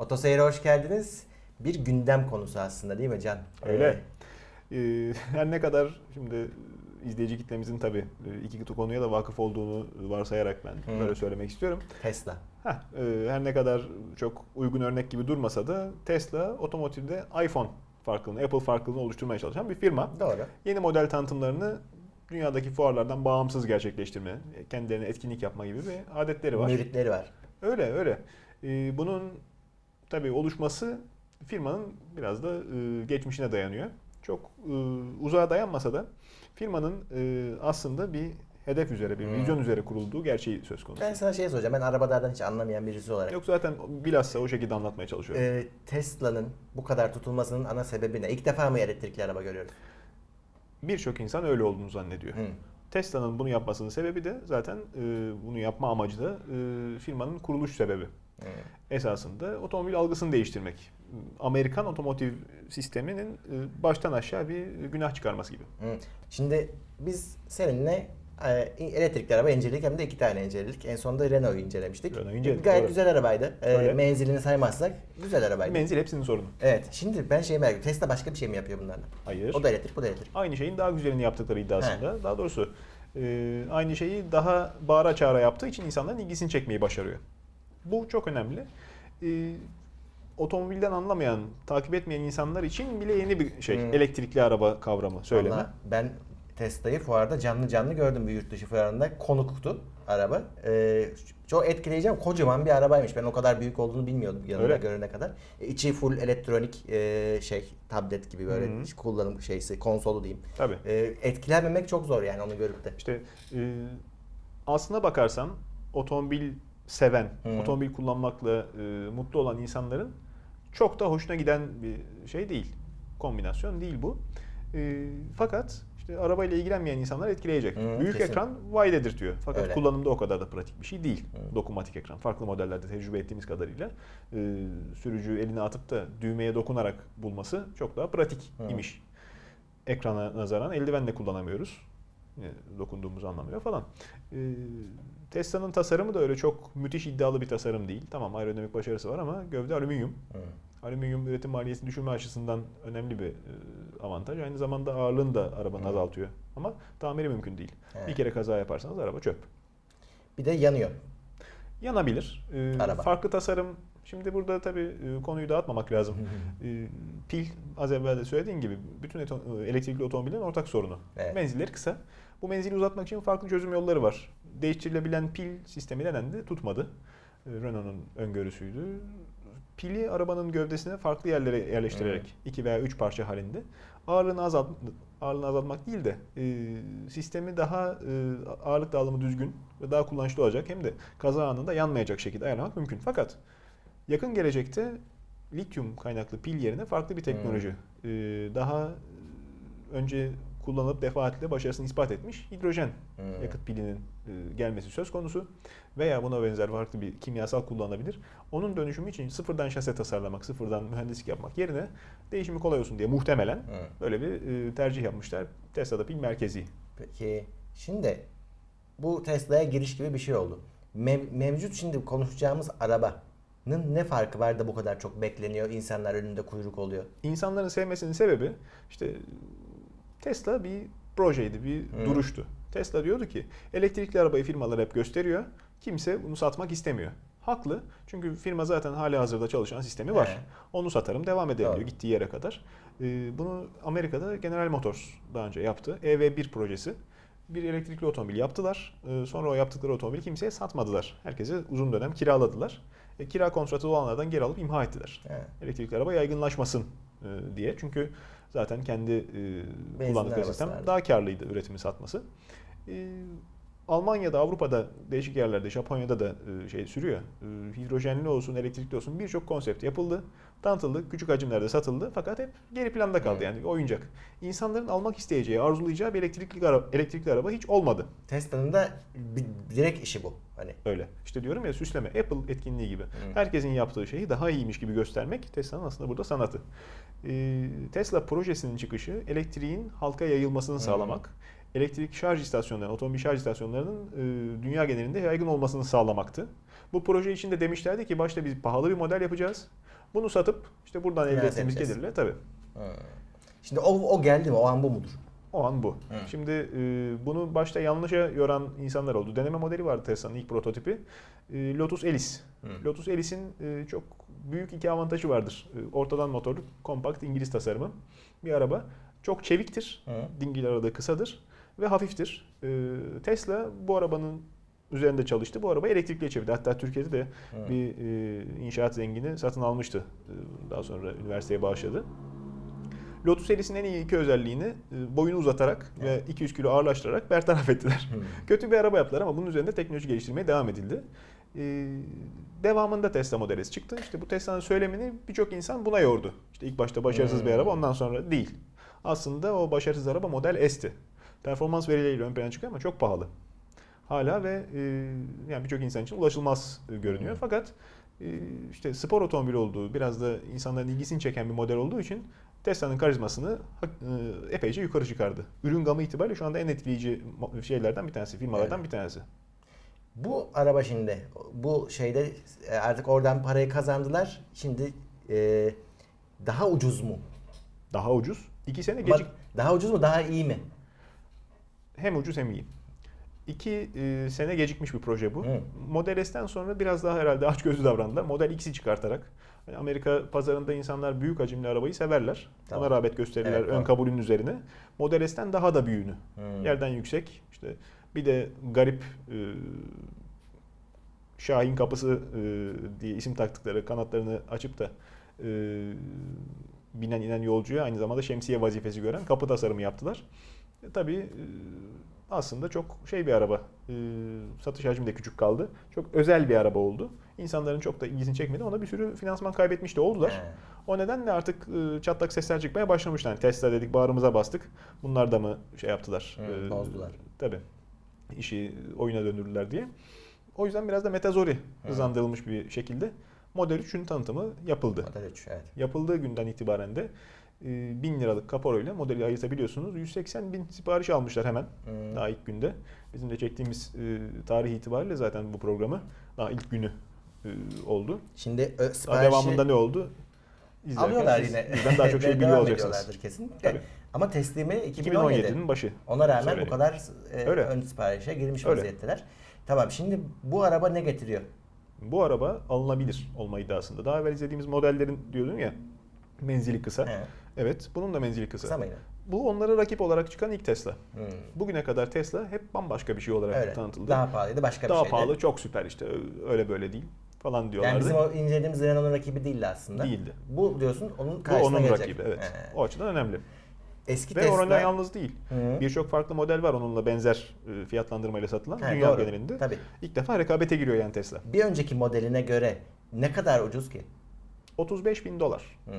Otoseyir'e hoş geldiniz. Bir gündem konusu aslında değil mi Can? Öyle. Ee, her ne kadar şimdi izleyici kitlemizin tabii e, iki konuya da vakıf olduğunu varsayarak ben Hı. böyle söylemek istiyorum. Tesla. Heh, e, her ne kadar çok uygun örnek gibi durmasa da Tesla otomotivde iPhone farklılığını, Apple farklılığını oluşturmaya çalışan bir firma. Doğru. Yeni model tanıtımlarını dünyadaki fuarlardan bağımsız gerçekleştirme, kendilerine etkinlik yapma gibi bir adetleri var. Müritleri var. Öyle öyle. Ee, bunun tabii oluşması firmanın biraz da e, geçmişine dayanıyor. Çok e, uzağa dayanmasa da firmanın e, aslında bir hedef üzere, bir Hmm. vizyon üzere kurulduğu gerçeği söz konusu. Ben sana şey soracağım. Ben arabalardan hiç anlamayan birisi olarak. Yok zaten bilhassa o şekilde anlatmaya çalışıyorum. Ee, Tesla'nın bu kadar tutulmasının ana sebebi ne? İlk defa mı elektrikli araba görüyoruz? Birçok insan öyle olduğunu zannediyor. Hı. Tesla'nın bunu yapmasının sebebi de zaten e, bunu yapma amacı da e, firmanın kuruluş sebebi. Hı. esasında otomobil algısını değiştirmek. Amerikan otomotiv sisteminin e, baştan aşağı bir günah çıkarması gibi. Şimdi biz seninle e, elektrikli araba inceledik hem de iki tane inceledik. En sonunda Renault'u incelemiştik. Renault'u inceledik, Gayet doğru. güzel arabaydı. E, Öyle. menzilini saymazsak güzel arabaydı. Menzil hepsinin sorunu. Evet. Şimdi ben şeyi merak ediyorum. Tesla başka bir şey mi yapıyor bunlarla? Hayır. O da elektrik, bu da elektrik. Aynı şeyin daha güzelini yaptıkları iddiasında. Daha doğrusu e, aynı şeyi daha bağıra çağıra yaptığı için insanların ilgisini çekmeyi başarıyor. Bu çok önemli. E, otomobilden anlamayan, takip etmeyen insanlar için bile yeni bir şey. Hmm. Elektrikli araba kavramı, söyleme. Vallahi ben Tesla'yı fuarda canlı canlı gördüm bir yurt dışı fuarında. Konuktu araba. Ee, çok etkileyici ama kocaman bir arabaymış. Ben o kadar büyük olduğunu bilmiyordum yanında Öyle. görene kadar. E, İçi full elektronik e, şey tablet gibi böyle Hı hı. kullanım şeysi konsolu diyeyim. Tabii. E, etkilenmemek çok zor yani onu görüp de. İşte e, aslına bakarsan otomobil seven, Hı. otomobil kullanmakla e, mutlu olan insanların çok da hoşuna giden bir şey değil. Kombinasyon değil bu. E, fakat işte arabayla ilgilenmeyen insanlar etkileyecek. Hı, Büyük kesin. ekran vay dedirtiyor. Fakat Öyle. kullanımda o kadar da pratik bir şey değil. Hı. Dokunmatik ekran. Farklı modellerde tecrübe ettiğimiz kadarıyla e, sürücü eline atıp da düğmeye dokunarak bulması çok daha pratik Hı. imiş. Ekrana nazaran eldivenle kullanamıyoruz. E, dokunduğumuzu anlamıyor falan. E, Tesla'nın tasarımı da öyle çok müthiş iddialı bir tasarım değil. Tamam aerodinamik başarısı var ama gövde alüminyum. Hı. Alüminyum üretim maliyetini düşürme açısından önemli bir e, avantaj. Aynı zamanda ağırlığını da arabanın Hı. azaltıyor. Ama tamiri mümkün değil. Evet. Bir kere kaza yaparsanız araba çöp. Bir de yanıyor. Yanabilir. E, Araba. Farklı tasarım. Şimdi burada tabii e, konuyu dağıtmamak lazım. Pil az evvel de söylediğin gibi bütün elektrikli otomobillerin ortak sorunu. Evet. Menzilleri kısa. Bu menzili uzatmak için farklı çözüm yolları var. Değiştirilebilen pil sistemi denendi, tutmadı. E, Renault'un öngörüsüydü. Pili arabanın gövdesine farklı yerlere yerleştirerek iki veya üç parça halinde ağırlığını azalt ağırlığını azaltmak değil de e, sistemi daha e, ağırlık dağılımı düzgün ve daha kullanışlı olacak hem de kaza anında yanmayacak şekilde ayarlamak mümkün. Fakat yakın gelecekte lityum kaynaklı pil yerine farklı bir teknoloji e, daha e, önce kullanılıp defaatle başarısını ispat etmiş hidrojen Hmm. yakıt pilinin e, gelmesi söz konusu veya buna benzer farklı bir kimyasal kullanılabilir. Onun dönüşümü için sıfırdan şase tasarlamak, sıfırdan mühendislik yapmak yerine değişimi kolay olsun diye muhtemelen Hı. böyle bir e, tercih yapmışlar. Tesla'da pil merkezi. Peki şimdi bu Tesla'ya giriş gibi bir şey oldu. Mev- mevcut şimdi konuşacağımız arabanın ne farkı var da bu kadar çok bekleniyor, insanlar önünde kuyruk oluyor? İnsanların sevmesinin sebebi işte Tesla bir projeydi, bir Hı. duruştu. Tesla diyordu ki elektrikli arabayı firmalar hep gösteriyor. Kimse bunu satmak istemiyor. Haklı. Çünkü firma zaten hali hazırda çalışan sistemi var. He. Onu satarım devam ederim Doğru. gittiği yere kadar. Ee, bunu Amerika'da General Motors daha önce yaptı. EV1 projesi. Bir elektrikli otomobil yaptılar. Ee, sonra o yaptıkları otomobili kimseye satmadılar. Herkese uzun dönem kiraladılar. E, kira kontratı olanlardan geri alıp imha ettiler He. elektrikli araba yaygınlaşmasın e, diye. Çünkü zaten kendi e, kullandıkları sistem vardı. daha karlıydı üretimi satması. E, Almanya'da, Avrupa'da, değişik yerlerde, Japonya'da da e, şey sürüyor. E, hidrojenli olsun, elektrikli olsun birçok konsept yapıldı, tanıtıldı, küçük hacimlerde satıldı fakat hep geri planda kaldı Hmm. yani oyuncak. İnsanların almak isteyeceği, arzulayacağı bir elektrikli araba, elektrikli araba hiç olmadı. Tesla'nın da bir direkt işi bu. Hani Öyle. İşte diyorum ya süsleme. Apple etkinliği gibi. Herkesin yaptığı şeyi daha iyiymiş gibi göstermek Tesla'nın aslında burada sanatı. Ee, Tesla projesinin çıkışı elektriğin halka yayılmasını sağlamak. Elektrik şarj istasyonlarının, otomobil şarj istasyonlarının e, dünya genelinde yaygın olmasını sağlamaktı. Bu proje içinde demişlerdi ki başta biz pahalı bir model yapacağız. Bunu satıp işte buradan elde ettiğimiz edeceğiz. gelirle tabii. Şimdi o, o geldi mi? O an bu mudur? O an bu. Hı. Şimdi e, bunu başta yanlışa yoran insanlar oldu. Deneme modeli vardı Tesla'nın ilk prototipi. E, Lotus Elise. Hı. Lotus Elise'in e, çok büyük iki avantajı vardır. E, ortadan motorlu, kompakt İngiliz tasarımı bir araba. Çok çeviktir. Hı. Dingil aralığı kısadır ve hafiftir. E, Tesla bu arabanın üzerinde çalıştı. Bu arabayı elektrikliye çevirdi. Hatta Türkiye'de de Hı. bir e, inşaat zengini satın almıştı. E, daha sonra üniversiteye bağışladı. Lotus Elise'in en iyi iki özelliğini e, boyunu uzatarak ve 200 kilo ağırlaştırarak bertaraf ettiler. Hı. Kötü bir araba yaptılar ama bunun üzerinde teknoloji geliştirmeye devam edildi. E, devamında Tesla Model S çıktı. İşte bu Tesla'nın söylemini birçok insan buna yordu. İşte ilk başta başarısız bir Hmm. araba ondan sonra değil. Aslında o başarısız araba Model S'ti. Performans verileriyle ön plana çıkıyor ama çok pahalı. Hala ve e, yani birçok insan için ulaşılmaz e, görünüyor. Hmm. Fakat e, işte spor otomobil olduğu, biraz da insanların ilgisini çeken bir model olduğu için Tesla'nın karizmasını e, epeyce yukarı çıkardı. Ürün gamı itibariyle şu anda en etkileyici şeylerden bir tanesi, firmalardan Evet. bir tanesi. Bu araba şimdi bu şeyde e, artık oradan parayı kazandılar. Şimdi e, daha ucuz mu? Daha ucuz. İki sene gecik. Daha ucuz mu? Daha iyi mi? Hem ucuz hem iyi. İki e, sene gecikmiş bir proje bu. Hı. Model S'ten sonra biraz daha herhalde açgözlü davrandılar. Model X'i çıkartarak. Yani Amerika pazarında insanlar büyük hacimli arabayı severler. Tamam. Ona rağbet gösterirler Evet, ön tamam. kabulün üzerine. Model S'ten daha da büyüğünü. Hmm. Yerden yüksek. İşte bir de garip e, Şahin kapısı e, diye isim taktıkları kanatlarını açıp da e, binen inen yolcuya aynı zamanda şemsiye vazifesi gören kapı tasarımı yaptılar. E, tabii e, aslında çok şey bir araba. E, satış hacmi de küçük kaldı. Çok özel bir araba oldu. İnsanların çok da ilgisini çekmedi. Ona bir sürü finansman kaybetmiş de oldular. O nedenle artık e, çatlak sesler çıkmaya başlamışlar. Yani Tesla dedik bağrımıza bastık. Bunlar da mı şey yaptılar? Hı, E, bozdular. Tabii. İşi oyuna döndürdüler diye. O yüzden biraz da metazori hızlandırılmış bir şekilde Model 3'ün tanıtımı yapıldı. Model 3 evet. Yapıldığı günden itibaren de 1000 liralık kaporo ile modeli ayırtabiliyorsunuz. 180 bin sipariş almışlar hemen Hmm. daha ilk günde. Bizim de çektiğimiz e, tarih itibariyle zaten bu programı daha ilk günü e, oldu. Şimdi ö, Daha siparişi devamında ne oldu? İzlerken alıyorlar siz yine. bizden daha çok şey biliyor olacaksınız. kesin. Tabii. Ama teslimi 2017. 2017'nin başı. Ona rağmen bu söyleniyor. kadar e, Öyle. ön siparişe girmiş Öyle. vaziyetteler. Tamam şimdi bu araba ne getiriyor? Bu araba alınabilir olma iddiasında. Daha evvel izlediğimiz modellerin diyordun ya menzili kısa. Evet bunun da menzili kısa. kısa mıydı? Bu onlara rakip olarak çıkan ilk Tesla. Hmm. Bugüne kadar Tesla hep bambaşka bir şey olarak Öyle. tanıtıldı. Daha pahalıydı başka Daha bir şeydi. pahalı, çok süper işte öyle böyle değil falan diyorlardı. Yani bizim o incelediğimiz Renault'un rakibi değildi aslında. Değildi. Bu diyorsun onun Bu karşısına onun gelecek. rakibi evet. He. O açıdan önemli. Eski Ve Tesla... orada yalnız değil. Birçok farklı model var onunla benzer e, fiyatlandırmayla satılan He, dünya doğru. genelinde. Tabii. İlk defa rekabete giriyor yani Tesla. Bir önceki modeline göre ne kadar ucuz ki? 35 bin dolar. Hmm.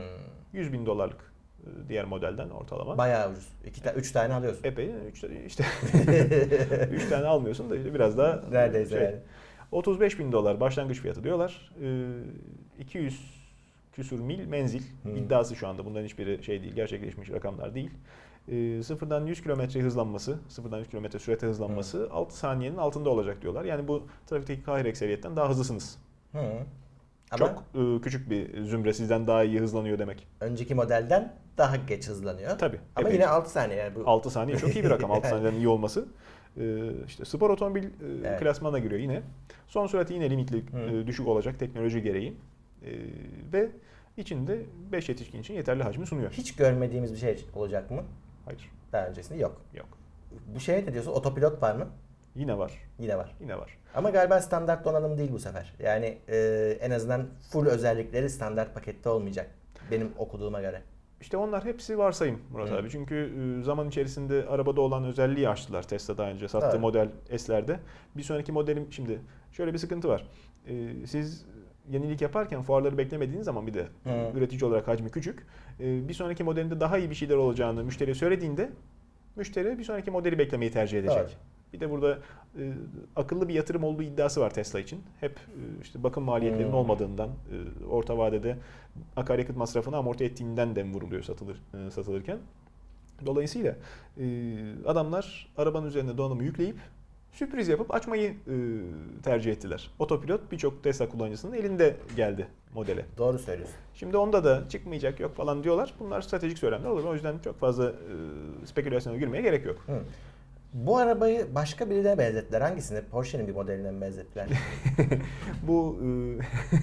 100 bin dolarlık diğer modelden ortalama. Bayağı ucuz. İki ta- üç tane alıyorsun. Epey üç, işte 3 tane almıyorsun da işte biraz daha Neredeyse şey, yani. 35 bin dolar başlangıç fiyatı diyorlar. Ee, 200 küsur mil menzil Hmm. iddiası şu anda. Bunların hiçbiri şey değil, gerçekleşmiş rakamlar değil. Ee, sıfırdan 100 kilometre hızlanması, sıfırdan 100 kilometre sürate hızlanması 6 saniyenin altında olacak diyorlar. Yani bu trafikteki kahir ekseriyetten daha hızlısınız. Hı. Ama Çok e, küçük bir zümre sizden daha iyi hızlanıyor demek. önceki modelden daha geç hızlanıyor. Tabii. Ama epey. yine 6 saniye yani bu. 6 saniye çok iyi bir rakam. 6 saniyeden iyi olması. Ee, işte spor otomobil e, Evet. klasmana giriyor yine. Son sürati yine limitli Hı. e, düşük olacak teknoloji gereği. Ee, ve içinde 5 yetişkin için yeterli hacmi sunuyor. Hiç görmediğimiz bir şey olacak mı? Hayır. Daha öncesinde yok. Yok. Bu şeye ne diyorsun? Otopilot var mı? Yine var. Yine var. Yine var. Ama galiba standart donanım değil bu sefer. Yani e, en azından full özellikleri standart pakette olmayacak. Benim okuduğuma göre. İşte onlar hepsi varsayım Murat Hı. abi. Çünkü e, zaman içerisinde arabada olan özelliği açtılar Tesla daha önce sattığı Evet. model S'lerde. Bir sonraki modelim şimdi şöyle bir sıkıntı var. E, siz yenilik yaparken fuarları beklemediğiniz zaman bir de Hı. üretici olarak hacmi küçük. e, bir sonraki modelinde daha iyi bir şeyler olacağını müşteriye söylediğinde müşteri bir sonraki modeli beklemeyi tercih edecek. Doğru. Bir de burada e, akıllı bir yatırım olduğu iddiası var Tesla için. Hep e, işte bakım maliyetlerinin Hmm. olmadığından, e, orta vadede akaryakıt masrafını amorti ettiğinden dem vuruluyor satılır e, satılırken. Dolayısıyla e, adamlar arabanın üzerine donanımı yükleyip Sürpriz yapıp açmayı e, tercih ettiler. Otopilot birçok Tesla kullanıcısının elinde geldi modele. Doğru söylüyorsun. Şimdi onda da çıkmayacak yok falan diyorlar. Bunlar stratejik söylemler olur. O yüzden çok fazla e, spekülasyona girmeye gerek yok. Hı. Bu arabayı başka birine benzettiler. Hangisini? Porsche'nin bir modeline mi benzettiler? Bu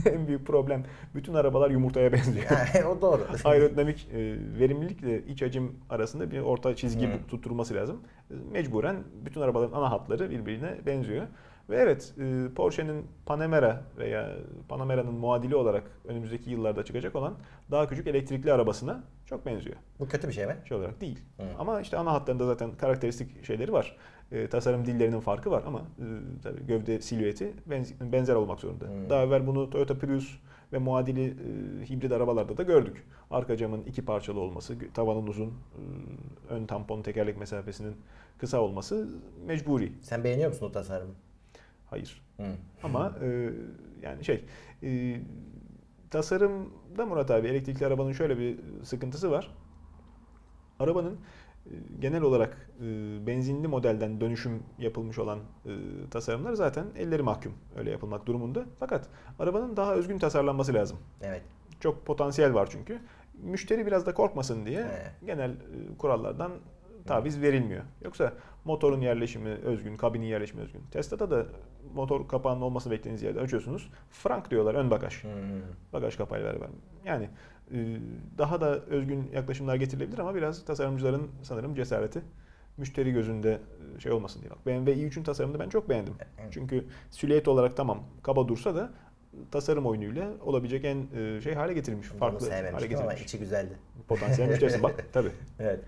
e, en büyük problem. Bütün arabalar yumurtaya benziyor. Yani o doğru. Aerodinamik e, verimlilikle iç hacim arasında bir orta çizgi Hı. tutturulması lazım. Mecburen bütün arabaların ana hatları birbirine benziyor. Ve evet e, Porsche'nin Panamera veya Panamera'nın muadili olarak önümüzdeki yıllarda çıkacak olan daha küçük elektrikli arabasına çok benziyor. Bu kötü bir şey mi? Şey olarak değil. Hı. Ama işte ana hatlarında zaten karakteristik şeyleri var. E, tasarım dillerinin farkı var ama e, tabii gövde silüeti benz- benzer olmak zorunda. Hı. Daha evvel bunu Toyota Prius ve muadili e, hibrit arabalarda da gördük. Arka camın iki parçalı olması, tavanın uzun, e, ön tampon tekerlek mesafesinin kısa olması mecburi. Sen beğeniyor musun o tasarımı? Hayır. Hı. Ama e, yani şey e, tasarımda Murat abi elektrikli arabanın şöyle bir sıkıntısı var. Arabanın e, genel olarak e, benzinli modelden dönüşüm yapılmış olan e, tasarımlar zaten elleri mahkum öyle yapılmak durumunda. Fakat arabanın daha özgün tasarlanması lazım. Evet. Çok potansiyel var çünkü. Müşteri biraz da korkmasın diye Evet. genel e, kurallardan taviz verilmiyor. Yoksa motorun yerleşimi özgün, kabinin yerleşimi özgün. Tesla'da da motor kapağının olması beklediğiniz yerde açıyorsunuz. Frank diyorlar ön bagaj. Hı. Bagaj kapağıyla beraber. Yani e, daha da özgün yaklaşımlar getirilebilir ama biraz tasarımcıların sanırım cesareti müşteri gözünde e, şey olmasın diye. Bak BMW i3'ün tasarımını ben çok beğendim. Çünkü silüet olarak tamam kaba dursa da tasarım oyunuyla olabilecek en e, şey hale getirilmiş. Bunu Farklı hale sevmemiştim ama içi güzeldi. Potansiyel müşterisi bak tabii. Evet.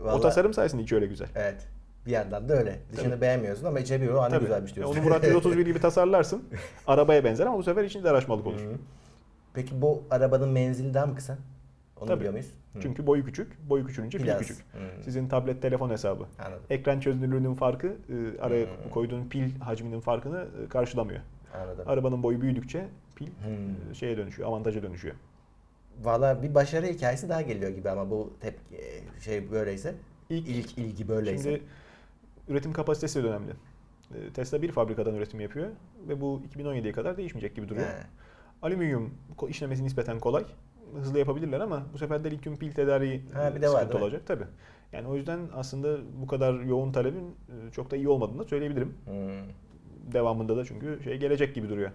O Vallahi- tasarım sayesinde içi öyle güzel. Evet. Bir yandan da öyle. Dışını Tabii. beğenmiyorsun ama içe bir o hani Tabii. güzelmiş Ya diyorsun. Onu Murat 131 gibi tasarlarsın. Arabaya benzer ama bu sefer içinde araçmalık olur. Hı. Peki bu arabanın menzili daha mı kısa? Onu Tabii. biliyor muyuz? Çünkü boyu küçük. Boyu küçülünce pil küçük. Hı. Sizin tablet telefon hesabı. Anladım. Ekran çözünürlüğünün farkı e, araya Hmm. koyduğun pil hacminin farkını e, karşılamıyor. Anladım. Arabanın boyu büyüdükçe pil Hmm. e, şeye dönüşüyor, avantaja dönüşüyor. Valla bir başarı hikayesi daha geliyor gibi ama bu tepki şey böyleyse. İlk, ilk ilgi böyleyse. şimdi üretim kapasitesi de önemli. E, Tesla bir fabrikadan üretim yapıyor ve bu 2017'ye kadar değişmeyecek gibi duruyor. He. Alüminyum işlemesi nispeten kolay. Hızlı yapabilirler ama bu sefer de lityum pil tedariği Ha, e, bir de var, sıkıntı mi? olacak tabii. Yani o yüzden aslında bu kadar yoğun talebin e, çok da iyi olmadığını da söyleyebilirim. Hmm. Devamında da çünkü şey gelecek gibi duruyor.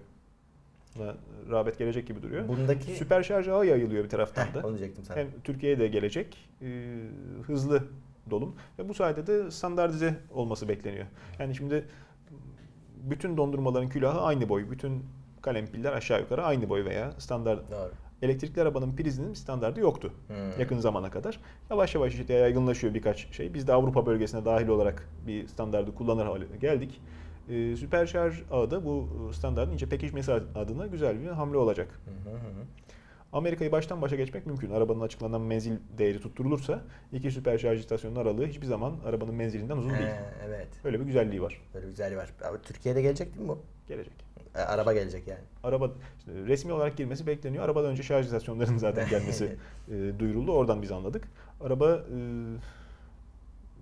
Rağbet gelecek gibi duruyor. Bundaki Süper şarj ağı yayılıyor bir taraftan Heh, da. onu diyecektim sana. Hem Türkiye'ye de gelecek e, hızlı dolum ve bu sayede de standartize olması bekleniyor. Yani şimdi bütün dondurmaların külahı aynı boy, bütün kalem piller aşağı yukarı aynı boy veya standart. Doğru. Elektrikli arabanın prizinin standardı yoktu Hmm. yakın zamana kadar. Yavaş yavaş işte yaygınlaşıyor birkaç şey. Biz de Avrupa bölgesine dahil olarak bir standardı kullanır hale geldik. Ee, süper şarj ağı da bu standartın ince pekişmesi adına güzel bir hamle olacak. Hı hı hı. Amerika'yı baştan başa geçmek mümkün. Arabanın açıklanan menzil değeri tutturulursa iki süper şarj istasyonunun aralığı hiçbir zaman arabanın menzilinden uzun değil. Evet. Öyle bir güzelliği var. Böyle güzelliği var. Abi, Türkiye'de gelecek değil mi bu? Gelecek. E, araba gelecek yani. Araba işte resmi olarak girmesi bekleniyor. Arabadan önce şarj istasyonlarının zaten gelmesi e, duyuruldu. Oradan biz anladık. Araba e,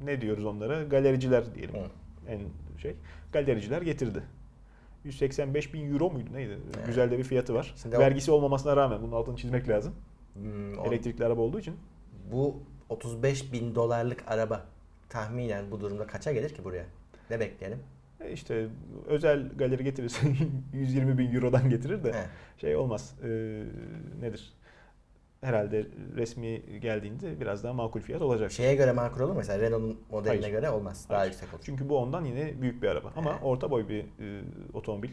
ne diyoruz onlara? Galericiler diyelim. Hı. En şey. Galericiler getirdi. 185 bin euro muydu neydi? Evet. Güzel de bir fiyatı var. Şimdi o- Vergisi olmamasına rağmen bunun altını çizmek lazım. Hmm, o- Elektrikli araba olduğu için. bu 35 bin dolarlık araba tahminen bu durumda kaça gelir ki buraya? Ne bekleyelim? E işte özel galeri getirirse 120 bin eurodan getirir de He. şey olmaz. E, nedir? Herhalde resmi geldiğinde biraz daha makul fiyat olacak. Şeye göre makul olur mu? Mesela Renault'un modeline Hayır. göre olmaz. Daha Hayır. yüksek olur. Çünkü bu ondan yine büyük bir araba. Ama He. orta boy bir e, otomobil.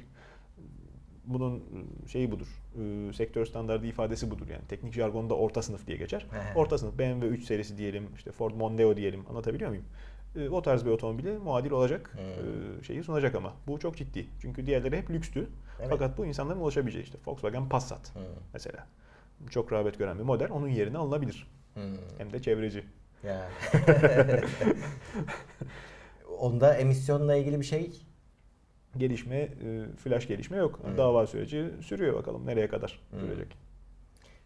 Bunun e, şeyi budur. E, sektör standardı ifadesi budur. Yani teknik jargonda orta sınıf diye geçer. He. Orta sınıf BMW 3 serisi diyelim, işte Ford Mondeo diyelim. Anlatabiliyor muyum? E, o tarz bir otomobile muadil olacak Hmm. e, şeyi sunacak ama. Bu çok ciddi. Çünkü diğerleri hep lükstü. Evet. Fakat bu insanların ulaşabileceği işte Volkswagen Passat Hmm. mesela. Çok rağbet gören bir model. Onun yerine alınabilir. Hmm. Hem de çevreci. Yani. Onda emisyonla ilgili bir şey Gelişme, e, flash gelişme yok. Hmm. Dava süreci sürüyor bakalım nereye kadar Hmm. sürecek.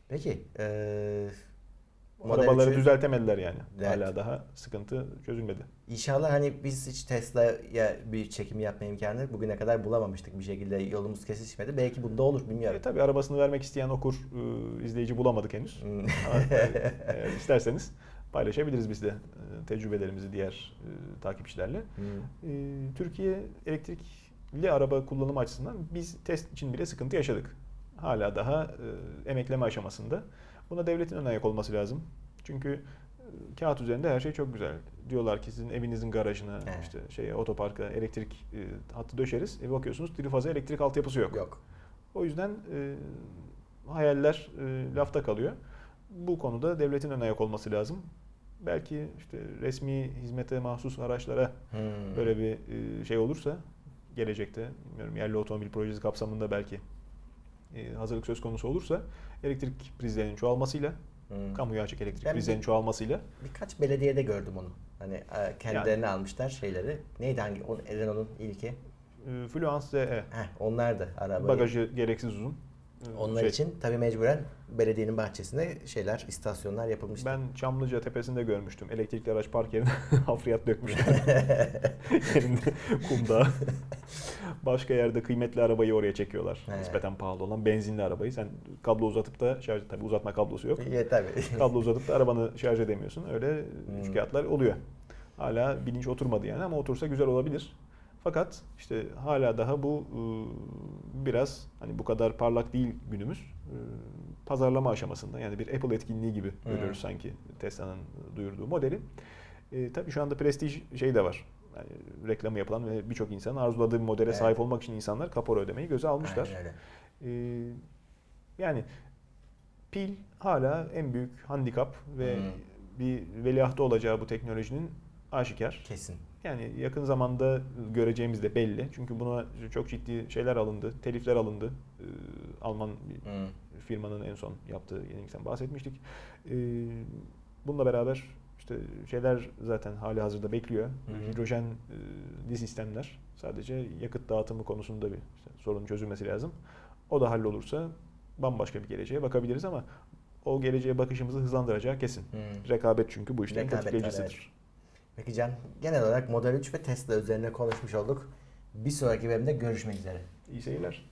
Peki eee, Model arabaları 3'ü düzeltemediler yani. Evet. Hala daha sıkıntı çözülmedi. İnşallah hani biz hiç Tesla'ya bir çekim yapma imkanı bugüne kadar bulamamıştık bir şekilde yolumuz kesişmedi. Belki bunda olur bilmiyorum. E, tabii arabasını vermek isteyen okur, e, izleyici bulamadık henüz. Hmm. Ama, e, eğer isterseniz paylaşabiliriz biz de e, tecrübelerimizi diğer e, takipçilerle. Hmm. E, Türkiye elektrikli araba kullanımı açısından biz test için bile sıkıntı yaşadık. Hala daha e, emekleme aşamasında. Buna devletin ön ayak olması lazım. Çünkü e, kağıt üzerinde her şey çok güzel. Diyorlar ki sizin evinizin garajına, Evet. işte şeye otoparka elektrik e, hattı döşeriz. E bakıyorsunuz trifaza elektrik altyapısı yok. Yok. O yüzden e, hayaller e, lafta kalıyor. Bu konuda devletin ön ayak olması lazım. Belki işte resmi hizmete mahsus araçlara Hmm. böyle bir e, şey olursa gelecekte bilmiyorum yerli otomobil projesi kapsamında belki e, hazırlık söz konusu olursa elektrik prizlerinin çoğalmasıyla Hmm. kamuya açık elektrik Ben bir- prizlerinin çoğalmasıyla Birkaç belediyede gördüm onu. Hani e, kendilerine almışlar şeyleri. Neydi hangi? Renault'un ilki. e, Fluence Heh, onlar da arabayı. bagajı gereksiz uzun. Onlar şey, için tabii mecburen belediyenin bahçesinde şeyler, istasyonlar yapılmıştı. Ben Çamlıca tepesinde görmüştüm. Elektrikli araç park yerine hafriyat dökmüşler. Yerinde kumda. Başka yerde kıymetli arabayı oraya çekiyorlar. He. Nispeten pahalı olan benzinli arabayı. Sen kablo uzatıp da şarj tabii uzatma kablosu yok. Ya tabii. kablo uzatıp da arabanı şarj edemiyorsun. Öyle Hmm. şikayetler oluyor. Hala bilinç oturmadı yani ama otursa güzel olabilir. Fakat işte hala daha bu ıı, biraz hani bu kadar parlak değil günümüz. Iı, Pazarlama aşamasında yani bir Apple etkinliği gibi Hmm. görüyoruz sanki Tesla'nın duyurduğu modeli. E, tabii şu anda prestij şey de var. Yani reklamı yapılan ve birçok insanın arzuladığı bir modele Evet. sahip olmak için insanlar kapora ödemeyi göze almışlar. Aynen öyle. Ee, yani pil hala en büyük handikap ve Hmm. bir veliahtı olacağı bu teknolojinin aşikar. Kesin. Yani yakın zamanda göreceğimiz de belli. Çünkü buna çok ciddi şeyler alındı, telifler alındı. Ee, Alman Hmm. firmanın en son yaptığı yenilikten bahsetmiştik. Ee, bununla beraber işte şeyler zaten hali hazırda bekliyor. hı. Hidrojenli sistemler sadece yakıt dağıtımı konusunda bir işte sorunun çözülmesi lazım. O da hallolursa bambaşka bir geleceğe bakabiliriz ama o geleceğe bakışımızı hızlandıracağı kesin. Hmm. Rekabet çünkü bu işlerin tetikleyicisidir. Peki Can, genel olarak Model 3 ve Tesla üzerine konuşmuş olduk. Bir sonraki bölümde görüşmek üzere. İyi seyirler.